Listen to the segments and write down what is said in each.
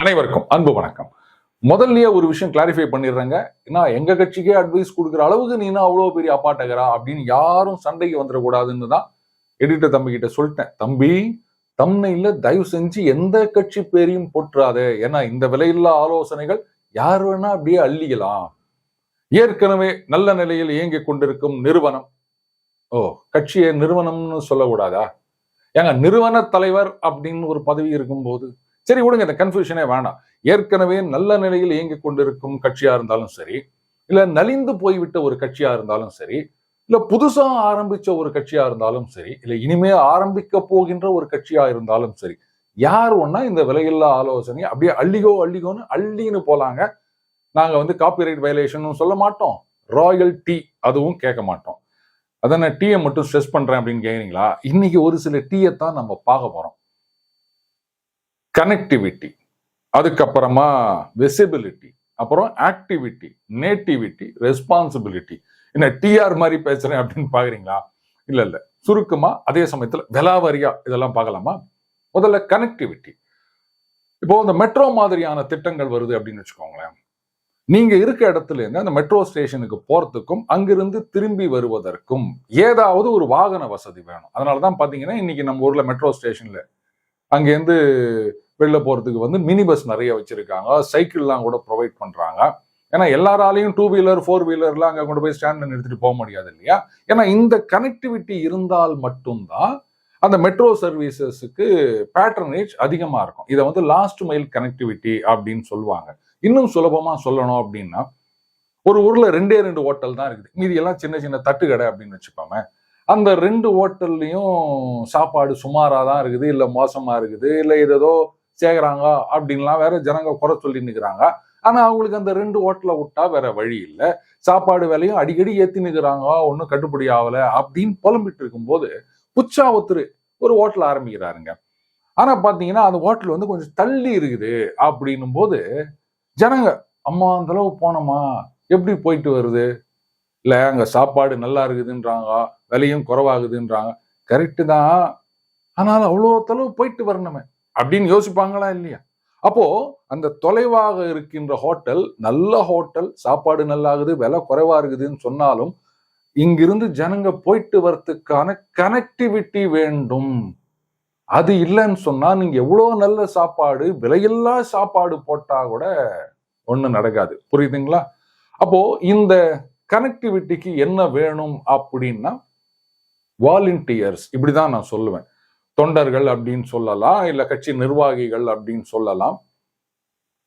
அனைவருக்கும் அன்பு வணக்கம். முதல்லயே ஒரு விஷயம் கிளாரிஃபை பண்ணிடுறேங்க. நான் எங்க கட்சிக்கே அட்வைஸ் கொடுக்குற அளவுக்கு நீ அவ்வளோ பெரிய அப்பாட்டகரா அப்படின்னு யாரும் சண்டைக்கு வந்துடக்கூடாதுன்னு தான் எடிட்டர் தம்பி கிட்ட சொல்லிட்டேன். தம்பி தம்னையில் தயவு செஞ்சு எந்த கட்சி பேரையும் போட்டுறாதே ஏன்னா இந்த விலையில்லா ஆலோசனைகள் யார் வேணா அப்படியே அள்ளிக்கலாம். ஏற்கனவே நல்ல நிலையில் இயங்கிக் கொண்டிருக்கும் நிறுவனம். ஓ கட்சியை நிறுவனம்னு சொல்லக்கூடாதா? ஏங்க நிறுவன தலைவர் அப்படின்னு ஒரு பதவி இருக்கும்போது சரி விடுங்க இந்த கன்ஃபியூஷனே வேண்டாம் ஏற்கனவே நல்ல நிலையில் இயங்கிக் கொண்டிருக்கும் கட்சியா இருந்தாலும் சரி இல்ல நலிந்து போய்விட்ட ஒரு கட்சியா இருந்தாலும் சரி இல்ல புதுசா ஆரம்பிச்ச ஒரு கட்சியா இருந்தாலும் சரி இல்ல இனிமே ஆரம்பிக்க போகின்ற ஒரு கட்சியா இருந்தாலும் சரி யார் ஒன்னா இந்த விலையில்லா ஆலோசனை அப்படியே அள்ளிகோ அள்ளிகோன்னு அள்ளின்னு போலாங்க. நாங்க வந்து காப்பிரைட் வயலேஷன் சொல்ல மாட்டோம். ராயல் டீ அதுவும் கேட்க மாட்டோம். அதை நான் டீயை மட்டும் ஸ்ட்ரெஸ் பண்ணுறேன் அப்படின்னு கேட்குறீங்களா இன்னைக்கு ஒரு சில டீயை தான் நம்ம பார்க்க போகிறோம் கனெக்டிவிட்டி அதுக்கப்புறமா விசிபிலிட்டி அப்புறம் ஆக்டிவிட்டி நேட்டிவிட்டி ரெஸ்பான்சிபிலிட்டி என்ன டிஆர் மாதிரி பேசுகிறேன் அப்படின்னு பார்க்குறீங்களா? இல்லை இல்ல. சுருக்கமாக அதே சமயத்தில் விலாவரியா இதெல்லாம் பார்க்கலாமா? முதல்ல கனெக்டிவிட்டி இப்போ இந்த மெட்ரோ மாதிரியான திட்டங்கள் வருது அப்படின்னு வச்சுக்கோங்களேன். நீங்க இருக்க இடத்துல இருந்து அந்த மெட்ரோ ஸ்டேஷனுக்கு போறதுக்கும் அங்கிருந்து திரும்பி வருவதற்கும் ஏதாவது ஒரு வாகன வசதி வேணும். அதனாலதான் பாத்தீங்கன்னா இன்னைக்கு நம்ம ஊர்ல மெட்ரோ ஸ்டேஷன்ல அங்கேருந்து வெளில போறதுக்கு வந்து மினி பஸ் நிறைய வச்சிருக்காங்க. சைக்கிள்லாம் கூட ப்ரொவைட் பண்றாங்க. ஏன்னா எல்லாராலையும் டூ வீலர் ஃபோர் வீலர்லாம் அங்கே கொண்டு போய் ஸ்டாண்ட்ல நிறுத்திட்டு போக முடியாது இல்லையா? ஏன்னா இந்த கனெக்டிவிட்டி இருந்தால் மட்டும்தான் அந்த மெட்ரோ சர்வீசஸுக்கு பேட்டர்னேஜ் அதிகமா இருக்கும். இதை வந்து லாஸ்ட் மைல் கனெக்டிவிட்டி அப்படின்னு சொல்லுவாங்க. இன்னும் சுலபமா சொல்லணும் அப்படின்னா ஒரு ஊர்ல ரெண்டே ரெண்டு ஹோட்டல் தான் இருக்குது. மீதி எல்லாம் சின்ன சின்ன தட்டுக்கடை அப்படின்னு வச்சுப்போமே அந்த ரெண்டு ஹோட்டல்லையும் சாப்பாடு சுமாராக தான் இருக்குது இல்லை மோசமாக இருக்குது இல்லை ஏதோ சேர்க்குறாங்க அப்படின்லாம் வேற ஜனங்க குறை சொல்லி நிற்கிறாங்க ஆனால் அவங்களுக்கு அந்த ரெண்டு ஹோட்டலை விட்டா வேற வழி இல்லை. சாப்பாடு விலையும் அடிக்கடி ஏற்றி நிற்கிறாங்க ஒன்றும் கட்டுப்படி ஆகலை அப்படின்னு புலம்பிட்டு இருக்கும்போது புச்சாவத்துரு ஒரு ஹோட்டல் ஆரம்பிக்கிறாருங்க. ஆனால் பார்த்தீங்கன்னா அந்த ஹோட்டல் வந்து கொஞ்சம் தள்ளி இருக்குது அப்படின்னும் போது ஜனங்க அம்மா அந்த அளவு போனோமா? எப்படி போயிட்டு வருது? இல்லை அங்கே சாப்பாடு நல்லா இருக்குதுன்றாங்க. விலையும் குறைவாகுதுன்றாங்க. கரெக்டு தான். ஆனால் அவ்வளோ தளவு போயிட்டு வரணுமே. அப்படின்னு யோசிப்பாங்களா இல்லையா? அப்போ அந்த தொலைவாக இருக்கின்ற ஹோட்டல் நல்ல ஹோட்டல் சாப்பாடு நல்லாகுது விலை குறைவா இருக்குதுன்னு சொன்னாலும் இங்கிருந்து ஜனங்க போயிட்டு வரத்துக்கான கனெக்டிவிட்டி வேண்டும். அது இல்லைன்னு சொன்னா நீங்க எவ்வளவு நல்ல சாப்பாடு விலையில்லா சாப்பாடு போட்டா கூட ஒண்ணும் நடக்காது. புரியுதுங்களா? அப்போ இந்த கனெக்டிவிட்டிக்கு என்ன வேணும் அப்படின்னா வாலண்டியர்ஸ் இப்படிதான் நான் சொல்லுவேன். தொண்டர்கள் அப்படின்னு சொல்லலாம் இல்ல கட்சி நிர்வாகிகள் அப்படின்னு சொல்லலாம்.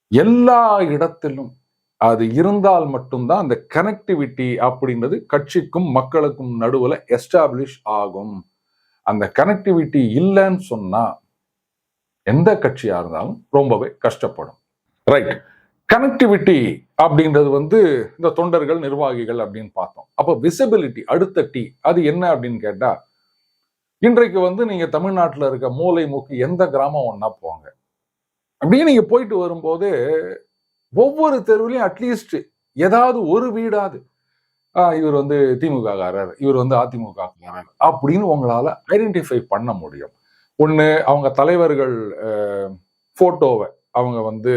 எல்லா இடத்திலும் அது இருந்தால் மட்டும்தான் அந்த கனெக்டிவிட்டி அப்படின்றது கட்சிக்கும் மக்களுக்கும் நடுவில் எஸ்டாப்ளிஷ் ஆகும். அந்த கனெக்டிவிட்டி இல்லைன்னு சொன்னால் எந்த கட்சியாக இருந்தாலும் ரொம்பவே கஷ்டப்படும். ரைட் கனெக்டிவிட்டி அப்படின்றது வந்து இந்த தொண்டர்கள் நிர்வாகிகள் அப்படின்னு பார்த்தோம். அப்போ விசிபிலிட்டி அடுத்த டி அது என்ன அப்படின்னு கேட்டால் இன்றைக்கு வந்து நீங்கள் தமிழ்நாட்டில் இருக்க மூலை மூக்கு எந்த கிராமம் ஒன்றா போங்க. அப்படியே நீங்கள் போயிட்டு வரும்போது ஒவ்வொரு தெருவிலையும் அட்லீஸ்ட் ஏதாவது ஒரு வீடாது இவர் வந்து திமுககாரர் இவர் வந்து அதிமுககாரர் அப்படின்னு உங்களால் ஐடென்டிஃபை பண்ண முடியும். ஒன்று அவங்க தலைவர்கள் ஃபோட்டோவை அவங்க வந்து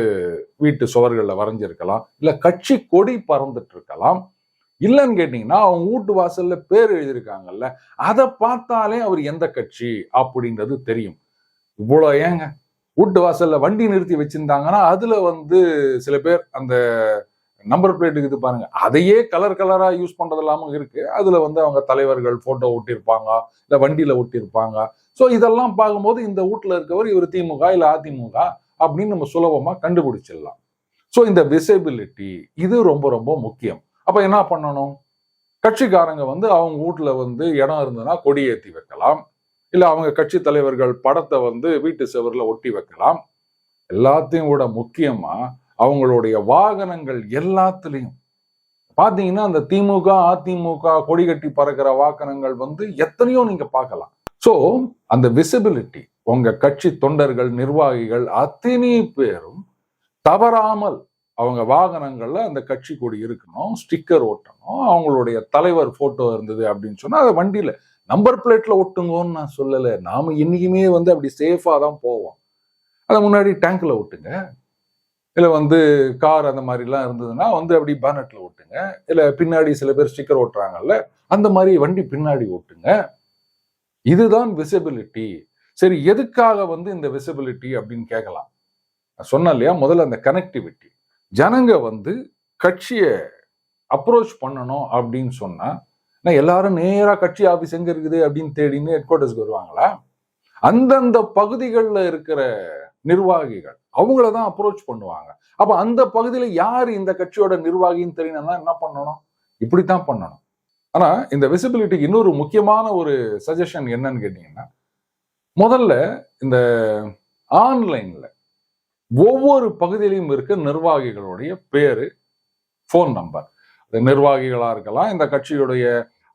வீட்டு சுவர்களில் வரைஞ்சிருக்கலாம். இல்லை கட்சி கொடி பறந்துட்டு இருக்கலாம் இல்லைன்னு கேட்டிங்கன்னா அவங்க வீட்டு வாசலில் பேர் எழுதியிருக்காங்கல்ல அதை பார்த்தாலே அவர் எந்த கட்சி அப்படின்றது தெரியும். இவ்வளோ ஏங்க? வீட்டு வாசலில் வண்டி நிறுத்தி வச்சுருந்தாங்கன்னா அதில் வந்து சில பேர் அந்த நம்பர் பிளேட் இது பாருங்க. அதையே கலர் கலரா யூஸ் பண்றது இல்லாமல் இருக்கு. அதுல வந்து அவங்க தலைவர்கள் போட்டோ ஒட்டியிருப்பாங்க இல்ல வண்டியில ஒட்டியிருப்பாங்க. ஸோ இதெல்லாம் பார்க்கும்போது இந்த வீட்டுல இருக்கவர் இவர் திமுக இல்ல அதிமுக அப்படின்னு நம்ம சுலபமா கண்டுபிடிச்சிடலாம். ஸோ இந்த விசிபிலிட்டி இது ரொம்ப ரொம்ப முக்கியம். அப்ப என்ன பண்ணணும்? கட்சிக்காரங்க வந்து அவங்க வீட்டுல வந்து இடம் இருந்ததுன்னா கொடி ஏற்றி வைக்கலாம். இல்ல அவங்க கட்சி தலைவர்கள் படத்தை வந்து வீட்டு செவரில் ஒட்டி வைக்கலாம். எல்லாத்தையும் விட முக்கியமா அவங்களுடைய வாகனங்கள் எல்லாத்துலேயும். பார்த்தீங்கன்னா அந்த திமுக அதிமுக கொடி கட்டி பறக்கிற வாகனங்கள் வந்து எத்தனையோ நீங்கள் பார்க்கலாம். ஸோ அந்த விசிபிலிட்டி உங்கள் கட்சி தொண்டர்கள் நிர்வாகிகள் அத்தனை பேரும் தவறாமல் அவங்க வாகனங்கள்ல அந்த கட்சி கொடி இருக்கணும் ஸ்டிக்கர் ஓட்டணும் அவங்களுடைய தலைவர் போட்டோ இருந்தது அப்படின்னு சொன்னா அதை வண்டியில நம்பர் பிளேட்ல ஒட்டுங்கன்னு நான் சொல்லலை. நாம இன்னைக்குமே வந்து அப்படி சேஃபா தான் போவோம். அதை முன்னாடி டேங்க்ல ஒட்டுங்க. இல்லை வந்து கார் அந்த மாதிரிலாம் இருந்ததுன்னா வந்து அப்படி பேனட்டில் ஓட்டுங்க. இல்லை பின்னாடி சில பேர் ஸ்டிக்கர் ஓட்டுறாங்கல்ல அந்த மாதிரி வண்டி பின்னாடி ஓட்டுங்க. இதுதான் விசிபிலிட்டி சரி எதுக்காக வந்து இந்த விசிபிலிட்டி அப்படின்னு கேட்கலாம்? சொன்ன சொன்னேன் இல்லையா முதல்ல அந்த கனெக்டிவிட்டி ஜனங்க வந்து கட்சியை அப்ரோச் பண்ணணும் அப்படின்னு சொன்னால் நான் எல்லாரும் நேராக கட்சி ஆஃபீஸ் எங்கே இருக்குது? அப்படின்னு தேடின்னு ஹெட் குவார்ட்டர்ஸ்க்கு வருவாங்களா? அந்தந்த பகுதிகளில் இருக்கிற நிர்வாகிகள். அவங்கள தான் அப்ரோச் பண்ணுவாங்க. அப்ப அந்த பகுதியில் யார் இந்த கட்சியோட நிர்வாகின்னு தெரியணும்னா என்ன பண்ணணும்? இப்படித்தான் பண்ணணும். ஆனா இந்த விசிபிலிட்டிக்கு இன்னொரு முக்கியமான ஒரு சஜஷன் என்னன்னு கேட்டீங்கன்னா முதல்ல இந்த ஆன்லைன்ல ஒவ்வொரு பகுதியிலையும் இருக்க நிர்வாகிகளுடைய பேரு ஃபோன் நம்பர் நிர்வாகிகளா இருக்கலாம் இந்த கட்சியுடைய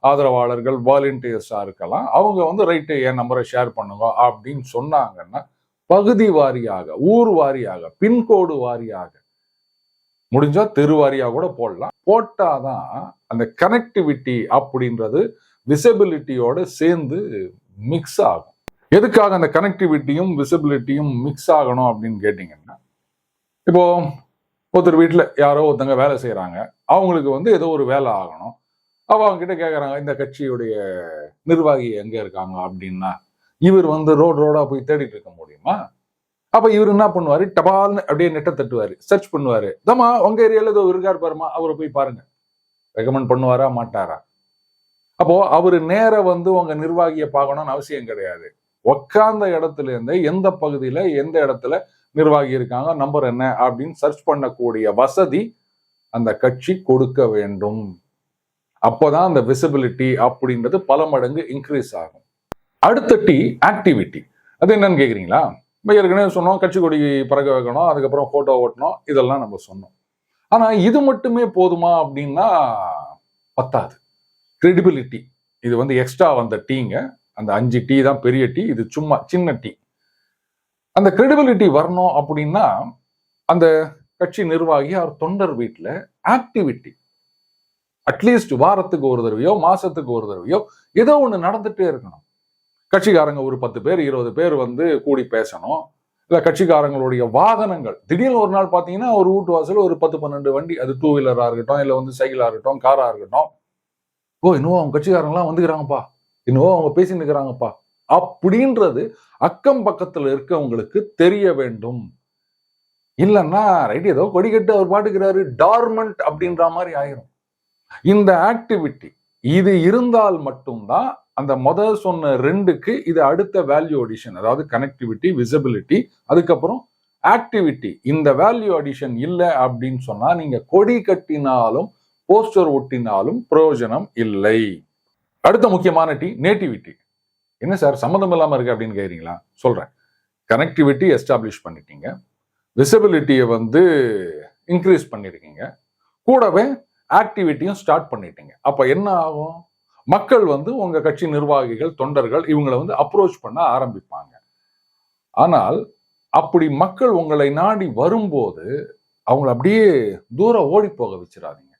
ஆதரவாளர்கள் வாலண்டியர்ஸா இருக்கலாம் அவங்க வந்து ரைட்டு என் நம்பரை ஷேர் பண்ணுங்க அப்படின்னு சொன்னாங்கன்னா பகுதி வாரியாக ஊர் வாரியாக பின்கோடு வாரியாக. முடிஞ்சா தெரு வாரியாக கூட போடலாம். போட்டாதான் அந்த கனெக்டிவிட்டி அப்படின்றது விசிபிலிட்டியோட சேர்ந்து மிக்ஸ் ஆகும். எதுக்காக அந்த கனெக்டிவிட்டியும் விசிபிலிட்டியும் மிக்ஸ் ஆகணும் அப்படின்னு கேட்டிங்கன்னா இப்போ ஒருத்தர் வீட்டில் யாரோ ஒருத்தங்க வேலை செய்கிறாங்க அவங்களுக்கு வந்து ஏதோ ஒரு வேலை ஆகணும். அப்போ அவங்க கிட்ட கேட்குறாங்க இந்த கட்சியுடைய நிர்வாகி எங்கே இருக்காங்க? அப்படின்னா இவர் வந்து ரோடு ரோடா போய் தேடிட்டு இருக்க முடியும். அப்போ இவர் என்ன பண்ணுவாரு? டபால்னு அப்படியே நெட்டை தட்டுவாரு. சர்ச் பண்ணுவாரு. தம்மா உங்க ஏரியால ஏதோ இருக்கார் பாருமா அவரை போய் பாருங்க. ரெக்கமெண்ட் பண்ணுவாரா மாட்டாரா? அப்போ அவர் நேர வந்து உங்க நிர்வாகியை பார்க்கணும்னு அவசியம் கிடையாது. உக்காந்த இடத்துல இருந்து எந்த பகுதியில எந்த இடத்துல நிர்வாகி இருக்காங்க நம்பர் என்ன அப்படின்னு சர்ச் பண்ணக்கூடிய வசதி அந்த கட்சி கொடுக்க வேண்டும். அப்போதான் அந்த விசிபிலிட்டி அப்படின்றது பல மடங்கு இன்க்ரீஸ் ஆகும். அடுத்த டி ஆக்டிவிட்டி அது என்னன்னு கேட்குறீங்களா இப்போ ஏற்கனவே சொன்னோம் கட்சி கொடி பறக்க வைக்கணும் அதுக்கப்புறம் ஃபோட்டோ ஓட்டணும் இதெல்லாம் நம்ம சொன்னோம். ஆனால் இது மட்டுமே போதுமா அப்படின்னா பத்தாது. கிரெடிபிலிட்டி இது வந்து எக்ஸ்ட்ரா வந்த டீங்க. அந்த அஞ்சு டீ தான் பெரிய டீ. இது சும்மா சின்ன டீ. அந்த கிரெடிபிலிட்டி வரணும் அப்படின்னா அந்த கட்சி நிர்வாகி அவர் தொண்டர் வீட்டில் ஆக்டிவிட்டி அட்லீஸ்ட் வாரத்துக்கு ஒரு தடவையோ மாசத்துக்கு ஒரு தடவையோ ஏதோ ஒன்று நடந்துட்டே இருக்கணும். கட்சிக்காரங்க ஒரு பத்து பேர் இருபது பேர் வந்து கூடி பேசணும். இல்லை கட்சிக்காரங்களுடைய வாகனங்கள். திடீர்னு ஒரு நாள் பார்த்தீங்கன்னா ஒரு வீட்டு வாசல் ஒரு பத்து பன்னெண்டு வண்டி அது டூ வீலராக இருக்கட்டும் இல்லை வந்து சைக்கிளாக இருக்கட்டும் காராக இருக்கட்டும். ஓ இன்னும் அவங்க கட்சிக்காரங்களாம் வந்துக்கிறாங்கப்பா. இன்னும் அவங்க பேசிட்டு இருக்கிறாங்கப்பா. அப்படின்றது அக்கம் பக்கத்தில் இருக்கவங்களுக்கு தெரிய வேண்டும். இல்லைன்னா ரைட் ஏதோ கொடி கட்டு அவர் பாட்டுக்கிறாரு டார்மெண்ட் அப்படின்ற மாதிரி ஆயிரும். இந்த ஆக்டிவிட்டி இது இருந்தால் மட்டும்தான் அந்த முதல் சொன்ன ரெண்டுக்கு இது அடுத்த வேல்யூ அடிஷன் அதாவது கனெக்டிவிட்டி விசிபிலிட்டி அதுக்கப்புறம் ஆக்டிவிட்டி இந்த வேல்யூ அடிஷன் இல்லை அப்படின்னு சொன்னா நீங்க கொடி கட்டினாலும் போஸ்டர் ஒட்டினாலும் பிரயோஜனம் இல்லை. அடுத்த முக்கியமான டி நேட்டிவிட்டி என்ன சார் சம்மந்தம் இல்லாம இருக்கு அப்படின்னு கேக்குறீங்களா? சொல்றேன். கனெக்டிவிட்டி எஸ்டாப்ளிஷ் பண்ணிட்டீங்க. விசிபிலிட்டியை வந்து இன்க்ரீஸ் பண்ணிருக்கீங்க. கூடவே ஆக்டிவிட்டியும் ஸ்டார்ட் பண்ணிட்டீங்க. அப்ப என்ன ஆகும்? மக்கள் வந்து உங்கள் கட்சி நிர்வாகிகள் தொண்டர்கள் இவங்களை வந்து அப்ரோச் பண்ண ஆரம்பிப்பாங்க. ஆனால் அப்படி மக்கள் உங்களை நாடி வரும்போது அவங்கள அப்படியே தூரம் ஓடி போக வச்சிடாதீங்க.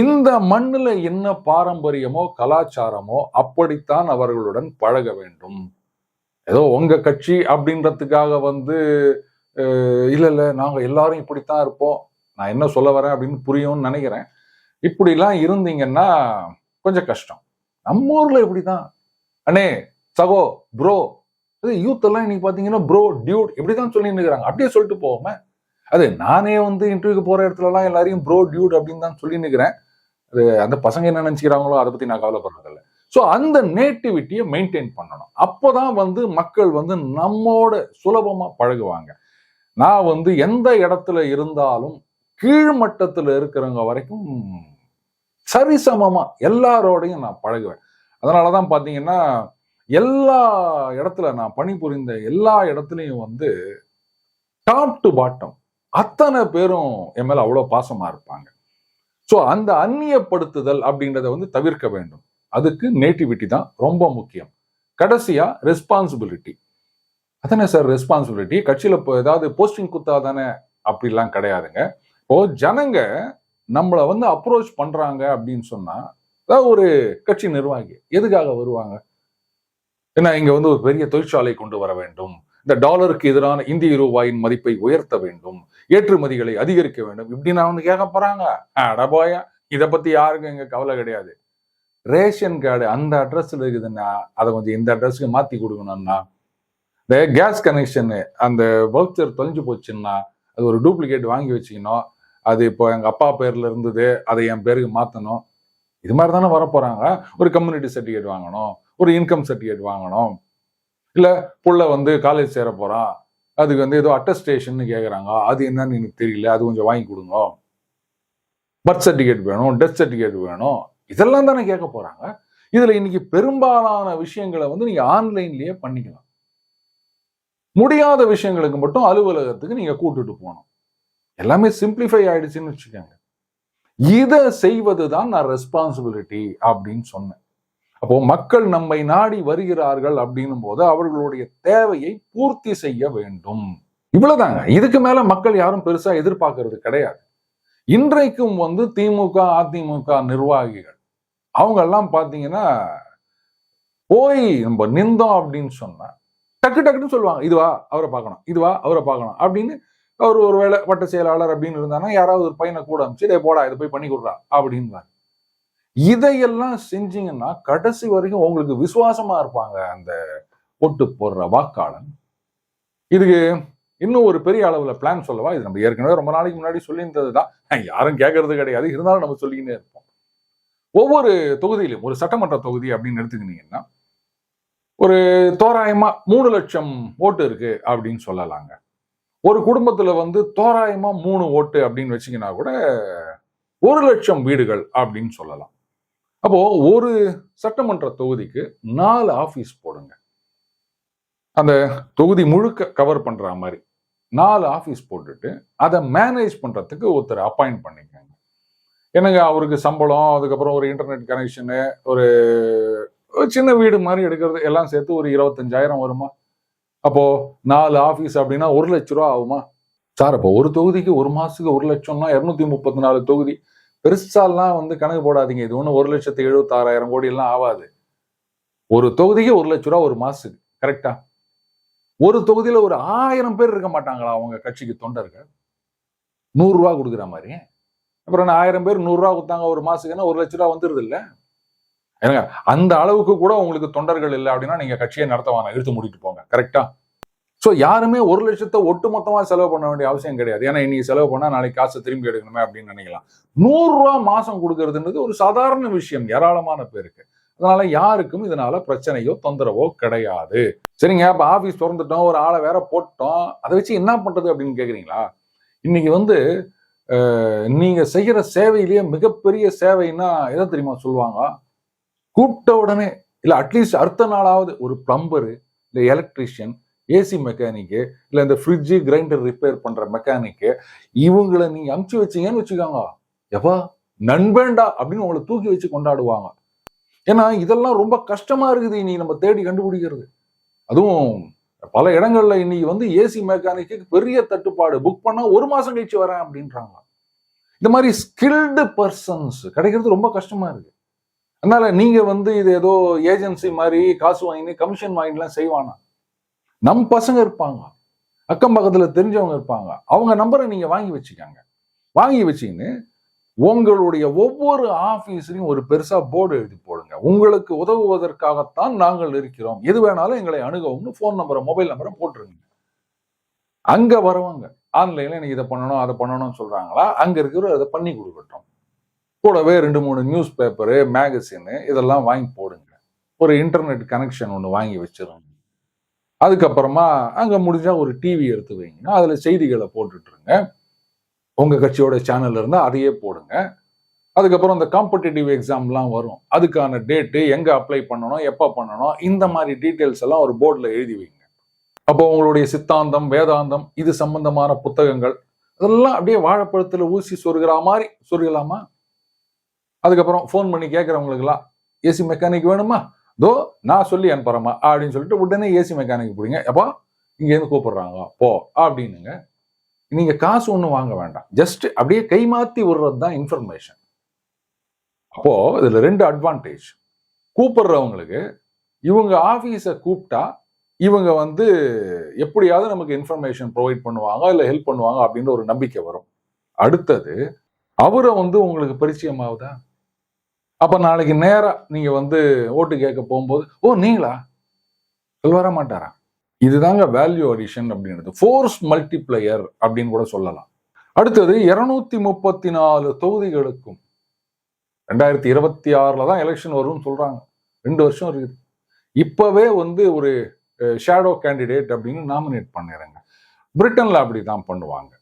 இந்த மண்ணில் என்ன பாரம்பரியமோ கலாச்சாரமோ அப்படித்தான் அவர்களுடன் பழக வேண்டும். ஏதோ உங்க கட்சி அப்படின்றதுக்காக வந்து இல்லை இல்லை நாங்கள் எல்லாரும் இப்படித்தான் இருப்போம். நான் என்ன சொல்ல வரேன் அப்படின்னு புரியும்னு நினைக்கிறேன். இப்படிலாம் இருந்தீங்கன்னா கொஞ்சம் கஷ்டம். நம்ம ஊர்ல இப்படிதான் அண்ணே சகோ ப்ரோ அது யூத் எல்லாம் இன்னைக்கு பாத்தீங்கன்னா ப்ரோ டியூட் இப்படிதான் சொல்லிட்டு இருக்கிறாங்க. அப்படியே சொல்லிட்டு போவோமே. அது நானே வந்து இன்டர்வியூக்கு போற இடத்துல எல்லாம் எல்லாரையும் ப்ரோ டியூட் அப்படின்னு தான் சொல்லி நிற்கிறேன் அது அந்த பசங்க என்ன நினைச்சுக்கிறாங்களோ அதை பத்தி நான் கவலைப்படுறதில்ல. ஸோ அந்த நேட்டிவிட்டியை மெயின்டைன் பண்ணணும். அப்போதான் வந்து மக்கள் வந்து நம்மோட சுலபமா பழகுவாங்க. நான் வந்து எந்த இடத்துல இருந்தாலும் கீழ்மட்டத்தில் இருக்கிறவங்க வரைக்கும் சரிசமமா எல்லாரோடையும் நான் பழகுவேன். அதனாலதான் பாத்தீங்கன்னா எல்லா இடத்துல நான் பணிபுரிந்த எல்லா இடத்துலையும் வந்து டாப் டு பாட்டம் அத்தனை பேரும் என் மேல அவ்வளவு பாசமா இருப்பாங்க. ஸோ அந்த அந்நியப்படுத்துதல் அப்படின்றத வந்து தவிர்க்க வேண்டும். அதுக்கு நேட்டிவிட்டி தான் ரொம்ப முக்கியம். கடைசியா ரெஸ்பான்சிபிலிட்டி அதானே சார் ரெஸ்பான்சிபிலிட்டி கட்சியில் இப்போ ஏதாவது போஸ்டிங் குத்தா தானே? அப்படிலாம் கிடையாதுங்க. இப்போ ஜனங்க நம்மளை வந்து அப்ரோச் பண்ணுறாங்க அப்படின்னு சொன்னால் அதாவது ஒரு கட்சி நிர்வாகி எதுக்காக வருவாங்க? ஏன்னா இங்கே வந்து ஒரு பெரிய தொழிற்சாலை கொண்டு வர வேண்டும். இந்த டாலருக்கு எதிரான இந்திய ரூபாயின் மதிப்பை உயர்த்த வேண்டும். ஏற்றுமதிகளை அதிகரிக்க வேண்டும். இப்படி நான் வந்து கேட்க போகிறாங்க அடபாயா இதை பற்றி யாருக்கும் இங்கே கவலை கிடையாது. ரேஷன் கார்டு அந்த அட்ரஸில் இருக்குதுன்னா அதை கொஞ்சம் இந்த அட்ரஸ்க்கு மாற்றி கொடுக்கணும்னா இந்த கேஸ் கனெக்ஷனு அந்த வவுச்சர் தொலைஞ்சு போச்சுன்னா அது ஒரு டூப்ளிகேட் வாங்கி வச்சுக்கணும். அது இப்போ எங்கள் அப்பா பேர்ல இருந்தது அதை என் பேருக்கு மாற்றணும் இது மாதிரி தானே வரப்போகிறாங்க ஒரு கம்யூனிட்டி சர்டிஃபிகேட் வாங்கணும் ஒரு இன்கம் சர்டிஃபிகேட் வாங்கணும். இல்லை புள்ள வந்து காலேஜ் சேர போகிறான் அதுக்கு வந்து ஏதோ அட்டஸ்டேஷன் கேட்குறாங்க அது என்னன்னு எனக்கு தெரியல அது கொஞ்சம் வாங்கி கொடுங்க. பர்த் சர்டிஃபிகேட் வேணும் டெத் சர்டிஃபிகேட் வேணும். இதெல்லாம் தானே கேட்க போகிறாங்க இதில் இன்னைக்கு பெரும்பாலான விஷயங்களை வந்து நீங்கள் ஆன்லைன்லேயே பண்ணிக்கலாம். முடியாத விஷயங்களுக்கு மட்டும் அலுவலகத்துக்கு நீங்கள் கூட்டுட்டு போகணும். எல்லாமே சிம்பிளிஃபை ஆயிடுச்சுன்னு வச்சுக்கோங்க. இதை செய்வது தான் நான் ரெஸ்பான்சிபிலிட்டி அப்படின்னு சொன்னேன். அப்போ மக்கள் நம்மை நாடி வருகிறார்கள் அப்படின்னும் போது அவர்களுடைய தேவையை பூர்த்தி செய்ய வேண்டும். இவ்வளவுதாங்க. இதுக்கு மேல மக்கள் யாரும் பெருசா எதிர்பார்க்கறது கிடையாது. இன்றைக்கும் வந்து திமுக அதிமுக நிர்வாகிகள் அவங்க எல்லாம் பாத்தீங்கன்னா போய் நம்ம நிந்தோம் அப்படின்னு சொன்னா டக்கு டக்குன்னு சொல்லுவாங்க. இதுவா அவரை பார்க்கணும். இதுவா அவரை பார்க்கணும் அப்படின்னு அவர் ஒரு வேலை வட்ட செயலாளர் அப்படின்னு இருந்தாங்கன்னா யாராவது ஒரு பையனை கூட அனுப்பிச்சு இதை போடா இதை போய் பண்ணி கொடுறா அப்படின்னு இதையெல்லாம் செஞ்சீங்கன்னா கடைசி வரைக்கும் உங்களுக்கு விசுவாசமா இருப்பாங்க அந்த ஓட்டு போடுற வாக்காளன். இதுக்கு இன்னும் ஒரு பெரிய அளவுல பிளான் சொல்லவா? இது நம்ம ஏற்கனவே ரொம்ப நாளைக்கு முன்னாடி சொல்லியிருந்தது தான் யாரும் கேட்கறது கிடையாது. இருந்தாலும் நம்ம சொல்லிக்கிட்டே இருப்போம். ஒவ்வொரு தொகுதியிலும் ஒரு சட்டமன்ற தொகுதி அப்படின்னு எடுத்துக்கிட்டீங்கன்னா ஒரு தோராயமா மூணு லட்சம் ஓட்டு இருக்கு அப்படின்னு சொல்லலாங்க. ஒரு குடும்பத்தில் வந்து தோராயமாக மூணு ஓட்டு அப்படின்னு வச்சீங்கன்னா கூட ஒரு லட்சம் வீடுகள் அப்படின்னு சொல்லலாம். அப்போது ஒரு சட்டமன்ற தொகுதிக்கு நாலு ஆஃபீஸ் போடுங்க. அந்த தொகுதி முழுக்க கவர் பண்ணுற மாதிரி நாலு ஆஃபீஸ் போட்டுட்டு அதை மேனேஜ் பண்ணுறதுக்கு ஒருத்தர் அப்பாயிண்ட் பண்ணிக்கோங்க. என்னங்க அவருக்கு சம்பளம் அதுக்கப்புறம் ஒரு இன்டர்நெட் கனெக்ஷனு ஒரு ஒரு சின்ன வீடு மாதிரி எடுக்கிறது எல்லாம் சேர்த்து ஒரு இருபத்தஞ்சாயிரம் வருமா? அப்போது நாலு ஆஃபீஸ் அப்படின்னா ஒரு லட்ச ரூபா ஆகுமா? சார் அப்போ ஒரு தொகுதிக்கு ஒரு மாதத்துக்கு ஒரு லட்சம்னா இரநூத்தி முப்பத்தி நாலு தொகுதி. பெருசாலாம் வந்து கணக்கு போடாதீங்க. இது ஒன்றும் ஒரு லட்சத்து எழுபத்தாறாயிரம் கோடியெல்லாம் ஆகாது ஒரு தொகுதிக்கு ஒரு லட்ச ரூபா ஒரு மாதத்துக்கு கரெக்டா ஒரு தொகுதியில் ஒரு ஆயிரம் பேர் இருக்க மாட்டாங்களா அவங்க கட்சிக்கு தொண்டர்கள்? நூறுரூவா கொடுக்குற மாதிரி. அப்புறம் நான் ஆயிரம் பேர் நூறுரூவா கொடுத்தாங்க ஒரு மாதத்துக்குன்னா ஒரு லட்ச ரூபா வந்துருது இல்லை? ஏன்னா அந்த அளவுக்கு கூட உங்களுக்கு தொண்டர்கள் இல்லை அப்படின்னா நீங்க கட்சியை நடத்த வேணாம் இழுத்து மூடிட்டு போங்க. கரெக்டா ஸோ யாருமே ஒரு லட்சத்தை ஒட்டுமொத்தமாக செலவு பண்ண வேண்டிய அவசியம் கிடையாது. ஏன்னா இன்னைக்கு செலவு பண்ணா நாளைக்கு காசை திரும்பி எடுக்கணுமே அப்படின்னு நினைக்கலாம். நூறுரூவா மாதம் கொடுக்கறதுன்றது ஒரு சாதாரண விஷயம் ஏராளமான பேருக்கு. அதனால யாருக்கும் இதனால பிரச்சனையோ தொந்தரவோ கிடையாது. சரிங்க அப்போ ஆஃபீஸ் திறந்துட்டோம் ஒரு ஆளை வேற போட்டோம். அதை வச்சு என்ன பண்றது அப்படின்னு கேட்குறீங்களா இன்னைக்கு வந்து நீங்கள் நீங்க சேவையிலேயே மிகப்பெரிய சேவைன்னா எதை தெரியுமா சொல்லுவாங்க? கூப்பிட்ட உடனே இல்லை அட்லீஸ்ட் அடுத்த நாளாவது ஒரு பிளம்பரு இல்லை எலக்ட்ரிஷியன் ஏசி மெக்கானிக்கு இல்லை இந்த ஃப்ரிட்ஜு கிரைண்டர் ரிப்பேர் பண்ணுற மெக்கானிக்கு இவங்களை நீங்கள் அமுச்சு வச்சீங்கன்னு வச்சுக்கோங்க. எப்பா நண்பேண்டா அப்படின்னு உங்களை தூக்கி வச்சு கொண்டாடுவாங்க. ஏன்னா இதெல்லாம் ரொம்ப கஷ்டமா இருக்குது இனி நம்ம தேடி கண்டுபிடிக்கிறது. அதுவும் பல இடங்கள்ல இன்னைக்கு வந்து ஏசி மெக்கானிக்கு பெரிய தட்டுப்பாடு. புக் பண்ணா ஒரு மாசம் கழிச்சு வரேன் அப்படின்றாங்க. இந்த மாதிரி ஸ்கில்டு பர்சன்ஸ் கிடைக்கிறது ரொம்ப கஷ்டமா இருக்கு. அதனால நீங்க வந்து இது ஏதோ ஏஜென்சி மாதிரி காசு வாங்கி கமிஷன் வாங்கிட்டுலாம் செய்வானா? நம் பசங்க இருப்பாங்க. அக்கம் பக்கத்துல தெரிஞ்சவங்க இருப்பாங்க. அவங்க நம்பரை நீங்க வாங்கி வச்சுக்காங்க. வாங்கி வச்சுக்கின்னு உங்களுடைய ஒவ்வொரு ஆபீஸ்லயும் ஒரு பெருசா போர்டு எழுதி போடுங்க. உங்களுக்கு உதவுவதற்காகத்தான் நாங்கள் இருக்கிறோம். எது வேணாலும் எங்களை அணுகவும்னு ஃபோன் நம்பரை மொபைல் நம்பரை போட்டுருங்க. அங்க வரவங்க ஆன்லைன்ல எனக்கு இதை பண்ணணும் அதை பண்ணணும்னு சொல்றாங்களா? அங்க இருக்கிற அதை பண்ணி கொடுக்கட்டும். கூடவே ரெண்டு மூணு நியூஸ் பேப்பரு மேகசினு இதெல்லாம் வாங்கி போடுங்க. ஒரு இன்டர்நெட் கனெக்ஷன் ஒன்று வாங்கி வச்சிருங்க. அதுக்கப்புறமா அங்கே முடிஞ்சால் ஒரு டிவி எடுத்து வைங்கன்னா அதில் செய்திகளை போட்டுட்ருங்க. உங்கள் கட்சியோட சேனல் இருந்தால் அதையே போடுங்க. அதுக்கப்புறம் இந்த காம்படிட்டிவ் எக்ஸாம்லாம் வரும். அதுக்கான டேட்டு எங்கே அப்ளை பண்ணணும் எப்போ பண்ணணும் இந்த மாதிரி டீட்டெயில்ஸ் எல்லாம் ஒரு போர்டில் எழுதி வைங்க. அப்போ உங்களுடைய சித்தாந்தம் வேதாந்தம் இது சம்பந்தமான புத்தகங்கள் அதெல்லாம் அப்படியே வாழைப்பழத்தில் ஊசி சொருகிற மாதிரி சொருகலாமா? அதுக்கப்புறம் ஃபோன் பண்ணி கேட்குறவங்களுக்குலாம் ஏசி மெக்கானிக் வேணுமா? தோ நான் சொல்லி அனுப்புறேம்மா அப்படின்னு சொல்லிட்டு உடனே ஏசி மெக்கானிக் பிடிங்க. அப்போ இங்கேருந்து கூப்பிடுறாங்க போ அப்படின்னுங்க. நீங்கள் காசு ஒன்றும் வாங்க வேண்டாம். ஜஸ்ட் அப்படியே கை மாற்றி விடுறது தான் இன்ஃபர்மேஷன் அப்போது இதில் ரெண்டு அட்வான்டேஜ் கூப்பிடுறவங்களுக்கு இவங்க ஆஃபீஸை கூப்பிட்டா இவங்க வந்து எப்படியாவது நமக்கு இன்ஃபர்மேஷன் ப்ரொவைட் பண்ணுவாங்க இல்லை ஹெல்ப் பண்ணுவாங்க அப்படின்ற ஒரு நம்பிக்கை வரும். அடுத்தது அவரை வந்து உங்களுக்கு பரிச்சயம் ஆகுதா அப்போ நாளைக்கு நேராக நீங்கள் வந்து ஓட்டு கேட்க போகும்போது ஓ நீங்களா? அவர் வர மாட்டாரா இதுதாங்க வேல்யூ அடிஷன் அப்படின்றது. ஃபோர்ஸ் மல்டிப்ளையர் அப்படின்னு கூட சொல்லலாம். அடுத்தது இருநூத்தி முப்பத்தி நாலு தொகுதிகளுக்கும் ரெண்டாயிரத்தி இருபத்தி ஆறுல தான் எலெக்ஷன் வரும்னு சொல்றாங்க. ரெண்டு வருஷம் இருக்குது. இப்போவே வந்து ஒரு ஷேடோ கேண்டிடேட் அப்படின்னு நாமினேட் பண்ணிடுறேங்க பிரிட்டனில் அப்படி தான் பண்ணுவாங்க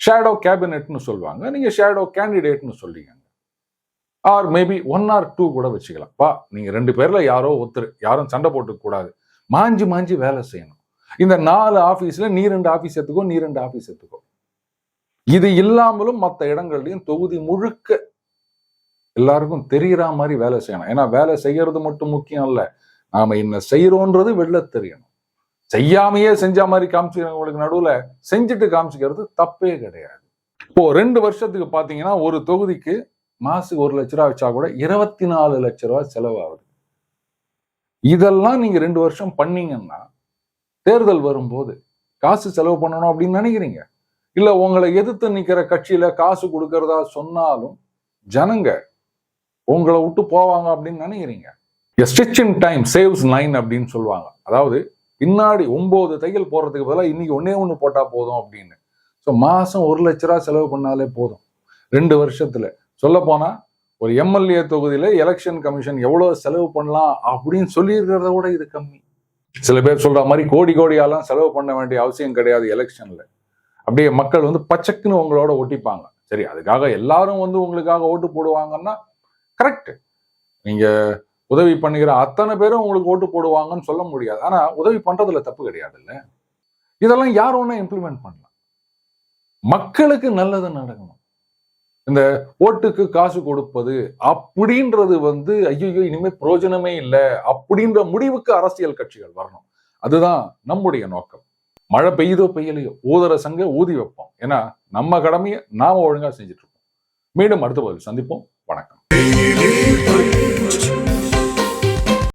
ஷேடோ கேபினெட்னு சொல்லுவாங்க. நீங்கள் ஷேடோ கேண்டிடேட்னு சொல்லிங்க or maybe one or two கூட வச்சுக்கலாம். பா நீங்க ரெண்டு பேர்ல யாரோ ஒருத்தர் யாரும் சண்டை போட்டுக்க கூடாது. மாஞ்சி மாஞ்சி வேலை செய்யணும். இந்த நாலு ஆபீஸ்ல நீ ரெண்டு ஆபீஸ் எடுத்துக்கோ நீ ரெண்டு ஆபீஸ் எடுத்துக்கோ. இது இல்லாமலும் மற்ற இடங்கள்லயும் தொகுதி முழுக்க எல்லாருக்கும் தெரியற மாதிரி வேலை செய்யணும். ஏன்னா வேலை செய்யறது மட்டும் முக்கியம் இல்ல. நாம என்ன செய்யறோன்றது வெளில தெரியணும். செய்யாமையே செஞ்ச மாதிரி காமிச்சுக்கிறவங்களுக்கு நடுவுல செஞ்சுட்டு காமிச்சுக்கிறது தப்பே கிடையாது. இப்போ ரெண்டு வருஷத்துக்கு பாத்தீங்கன்னா ஒரு தொகுதிக்கு மாசுக்கு ஒரு லட்ச ரூபா வச்சா கூட இருபத்தி நாலு லட்ச ரூபா செலவாகுது. இதெல்லாம் நீங்க ரெண்டு வருஷம் பண்ணீங்கன்னா தேர்தல் வரும்போது காசு செலவு பண்ணணும் அப்படின்னு நினைக்கிறீங்க? இல்ல உங்களை எதிர்த்து நிக்கிற கட்சியில காசு கொடுக்கறதா சொன்னாலும் ஜனங்க உங்களை விட்டு போவாங்க அப்படின்னு நினைக்கிறீங்க? Stitch in time saves nine அப்படின்னு சொல்லுவாங்க. அதாவது பின்னாடி ஒன்பது தையல் போடுறதுக்கு பதிலாக இன்னைக்கு ஒன்னே ஒன்று போட்டா போதும் அப்படின்னு. ஸோ மாசம் ஒரு லட்ச ரூபா செலவு பண்ணாலே போதும். ரெண்டு வருஷத்துல. சொல்லப்போனால் ஒரு எம்எல்ஏ தொகுதியில் எலெக்ஷன் கமிஷன் எவ்வளோ செலவு பண்ணலாம் அப்படின்னு சொல்லியிருக்கிறத விட இது கம்மி. சில பேர் சொல்கிற மாதிரி கோடி கோடியாலாம் செலவு பண்ண வேண்டிய அவசியம் கிடையாது எலெக்ஷனில் அப்படியே மக்கள் வந்து பச்சக்குன்னு உங்களோட ஒட்டிப்பாங்க. சரி அதுக்காக எல்லாரும் வந்து உங்களுக்காக ஓட்டு போடுவாங்கன்னா கரெக்ட் நீங்கள் உதவி பண்ணுகிற அத்தனை பேரும் உங்களுக்கு ஓட்டு போடுவாங்கன்னு சொல்ல முடியாது. ஆனால் உதவி பண்ணுறதுல தப்பு கிடையாது இல்லை இதெல்லாம் யார் ஒன்றும் இம்ப்ளிமெண்ட் பண்ணலாம்? மக்களுக்கு நல்லது நடக்கணும். இந்த ஓட்டுக்கு காசு கொடுப்பது அப்படின்றது வந்து ஐயோ இனிமே பிரயோஜனமே இல்லை அப்படின்ற முடிவுக்கு அரசியல் கட்சிகள் வரணும். அதுதான் நம்முடைய நோக்கம். மழை பெய்யுதோ பெய்யலையோ ஊதர சங்க ஊதி வைப்போம். ஏன்னா நம்ம கடமையை நாம ஒழுங்கா செஞ்சுட்டு இருக்கோம் மீண்டும் அடுத்த பதில் சந்திப்போம். வணக்கம்.